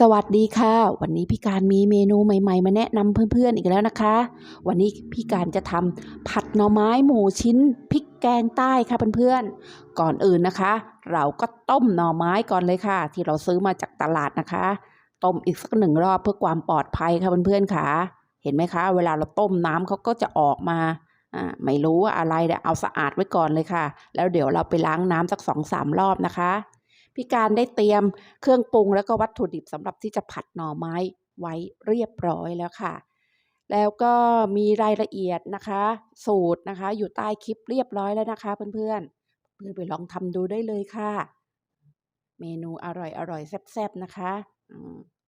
สวัสดีค่ะ วันนี้พี่การมีเมนูใหม่ๆ มาแนะนำเพื่อนๆอีกแล้วนะคะ วันนี้พี่การจะทำผัดหน่อไม้หมูชิ้นพริกแกงใต้ค่ะเพื่อนๆ ก่อนอื่นนะคะ เราก็ต้มหน่อไม้ก่อนเลยค่ะ ที่เราซื้อมาจากตลาดนะคะ ต้มอีกสักหนึ่งรอบเพื่อความปลอดภัยค่ะเพื่อนๆค่ะ เห็นไหมคะ เวลาเราต้มน้ำเขาก็จะออกมาไม่รู้ว่าอะไรแต่เอาสะอาดไว้ก่อนเลยค่ะ แล้วเดี๋ยวเราไปล้างน้ำสักสองสามรอบนะคะ พี่การได้เตรียมเครื่องปรุงแล้วก็วัตถุดิบสำหรับที่จะผัดหน่อไม้ไว้เรียบร้อยแล้วค่ะ แล้วก็มีรายละเอียดนะคะ สูตรนะคะ อยู่ใต้คลิปเรียบร้อยแล้วนะคะเพื่อนๆเพื่อนไปลองทำดูได้เลยค่ะ เมนูอร่อยอร่อยแซ่บๆนะคะ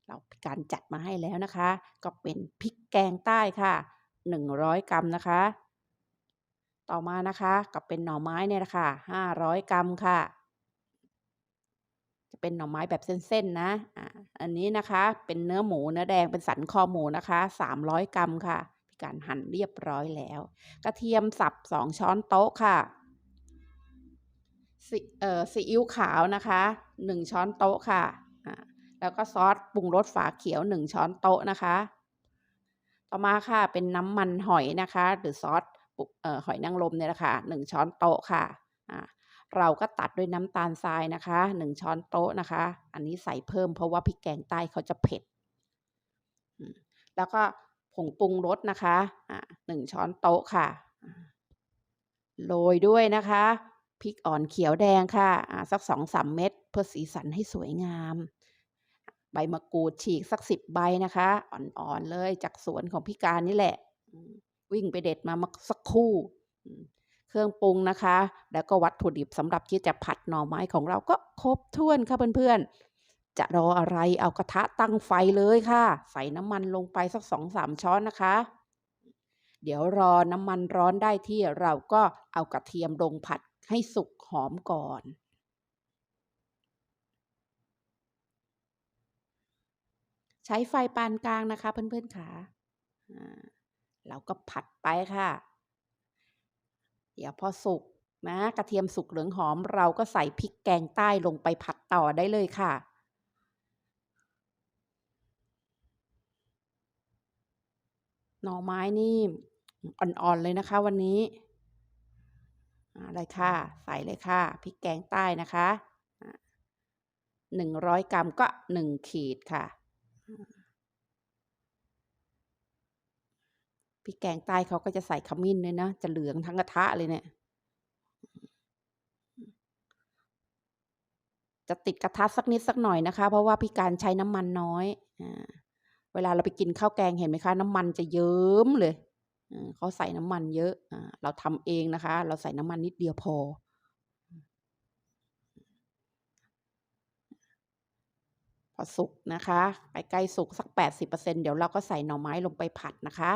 เราพี่การจัดมาให้แล้วนะคะ ก็เป็นพริกแกงใต้ค่ะ 100 กรัมนะคะ ต่อมานะคะก็เป็นหน่อไม้เนี่ยนะคะ500 กรัมค่ะ เป็นหน่อไม้แบบเส้นๆนะอ่าอันนี้นะคะเป็นเนื้อหมูเนื้อแดงเป็นสันคอหมูนะคะ 300 กรัมค่ะพี่การหั่นเรียบร้อยแล้ว กระเทียมสับ 2 ช้อนโต๊ะค่ะซีซอิ๊วขาวนะคะ 1 ช้อนโต๊ะค่ะอ่าแล้วก็ซอสปรุงรสฝาเขียว 1 ช้อนโต๊ะนะคะ ต่อมาค่ะเป็นน้ำมันหอยนะคะ หรือซอสออหอยนางรมเนี่ยแหละค่ะ1ช้อนโต๊ะค่ะอ่า เราก็ตัดด้วยน้ำตาลทรายนะคะ 1 ช้อนโต๊ะนะคะ อันนี้ใส่เพิ่มเพราะว่าพริกแกงใต้เขาจะเผ็ด แล้วก็ผงปรุงรสนะคะอ่า1ช้อนโต๊ะค่ะ โรยด้วยนะคะพริกอ่อนเขียวแดงค่ะอ่าสัก2-3เม็ดเพื่อสีสันให้สวยงาม ใบมะกรูดฉีกสัก10ใบนะคะ อ่อนๆเลยจากสวนของพี่การนี่แหละ วิ่งไปเด็ดมามสักคู่ เครื่องปรุงนะคะ แล้วก็วัตถุดิบสำหรับที่จะผัดหน่อไม้ของเราก็ครบถ้วนค่ะเพื่อนๆ จะรออะไรเอากระทะตั้งไฟเลยค่ะ ใส่น้ำมันลงไปสักสองสามช้อนนะคะ เดี๋ยวรอน้ำมันร้อนได้ที่เราก็เอากระเทียมลงผัดให้สุกหอมก่อนใช้ไฟปานกลางนะคะเพื่อนๆค่ะเราก็ผัดไปค่ะ เดี๋ยวพอสุกนะกระเทียมสุกเหลืองหอม เราก็ใส่พริกแกงใต้ลงไปผัดต่อได้เลยค่ะ หน่อไม้นี่อ่อนๆเลยนะคะวันนี้อะไรค่ะ ใส่เลยค่ะพริกแกงใต้นะคะหนึ่งร้อยกรัมก็หนึ่งขีดค่ะ พริกแกงใต้เขาก็จะใส่ขมิ้นเลยนะ จะเหลืองทั้งกระทะเลยเนี่ย จะติดกระทะสักนิดสักหน่อยนะคะ เพราะว่าพี่การใช้น้ำมันน้อยอเวลาเราไปกินข้าวแกงเห็นไหมคะ น้ำมันจะเยิ้มเลยเขาใส่น้ำมันเยอะเราทำเองนะคะ เราใส่น้ำมันนิดเดียวพอ พอสุกนะคะใกล้สุกสักแปดสิเปอร์เซ็นเดี๋ยวเราก็ใส่หน่อไม้ลงไปผัดนะคะ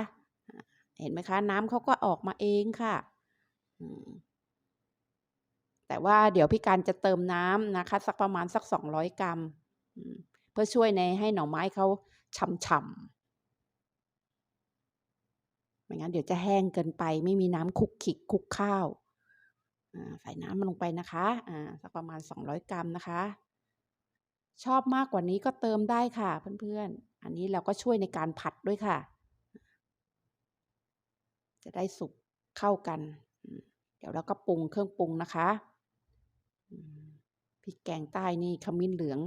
เห็นไหมคะน้ำเขาก็ออกมาเองค่ะ แต่ว่าเดี๋ยวพี่การจะเติมน้ำนะคะ สักประมาณสักสองร้อยกรัม เพื่อช่วยในให้หน่อไม้เขาฉ่ำๆไม่งั้นเดี๋ยวจะแห้งเกินไป ไม่มีน้ำคุกขิกคุกข้าวใส่น้ำมันลงไปนะคะสักประมาณสองร้อยกรัมนะคะ ชอบมากกว่านี้ก็เติมได้ค่ะเพื่อนๆ อันนี้เราก็ช่วยในการผัดด้วยค่ะ จะได้สุกเข้ากัน เดี๋ยวเราก็ปรุงเครื่องปรุงนะคะพริกแกงใต้นี่ขมิ้นเหลือง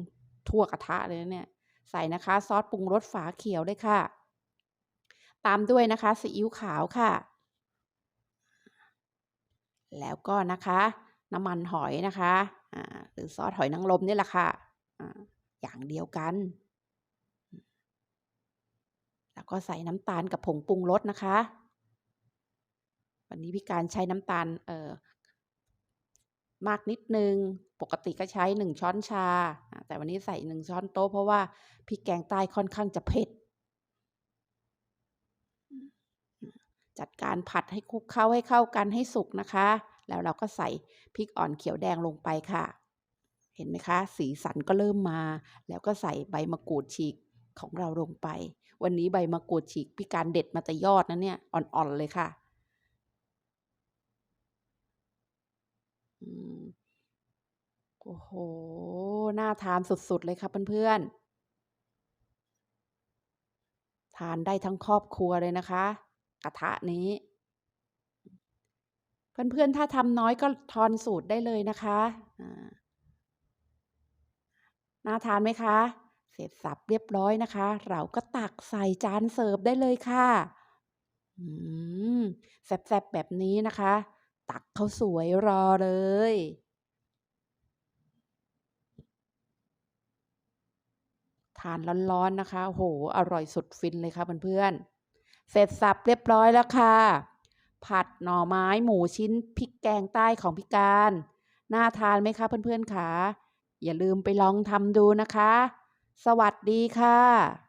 ทั่วกระทะเลยนะเนี่ยใส่นะคะ ซอสปรุงรสฝาเขียวด้วยค่ะ ตามด้วยนะคะซีอิ๊วขาวค่ะ แล้วก็นะคะ น้ำมันหอยนะคะหรือซอสหอยนางรมนี่แหละค่ะอ่าอย่างเดียวกัน แล้วก็ใส่น้ำตาลกับผงปรุงรสนะคะ วันนี้พี่การใช้น้ำตาลเอ่อมากนิดนึง ปกติก็ใช้หนึ่งช้อนชา แต่วันนี้ใส่หนึ่งช้อนโต๊ะเพราะว่าพริกแกงใต้ค่อนข้างจะเผ็ด จัดการผัดให้คลุกเข้าให้เข้ากันให้สุกนะคะ แล้วเราก็ใส่พริกอ่อนเขียวแดงลงไปค่ะ เห็นไหมคะ สีสันก็เริ่มมา แล้วก็ใส่ใบมะกรูดฉีกของเราลงไป วันนี้ใบมะกรูดฉีกพี่การเด็ดมาแต่ยอดนะเนี่ยอ่อนๆเลยค่ะ โอ้โห น่าทานสุด ๆ เลยครับเพื่อนๆ ทานได้ทั้งครอบครัวเลยนะคะ กระทะนี้ เพื่อนๆ ถ้าทำน้อยก็ทอนสูตรได้เลยนะคะ น่าทานไหมคะ เสร็จสับเรียบร้อยนะคะ เราก็ตักใส่จานเสิร์ฟได้เลยค่ะแซ่บๆ แบบนี้นะคะ ตักข้าวสวยรอเลย ทานร้อนๆนะคะโหอร่อยสุดฟินเลยค่ะเพื่อนๆเสร็จสับเรียบร้อยแล้วค่ะ ผัดหน่อไม้หมูชิ้นพริกแกงใต้ของพี่การน่าทานไหมคะเพื่อนๆคะอย่าลืมไปลองทำดูนะคะ สวัสดีค่ะ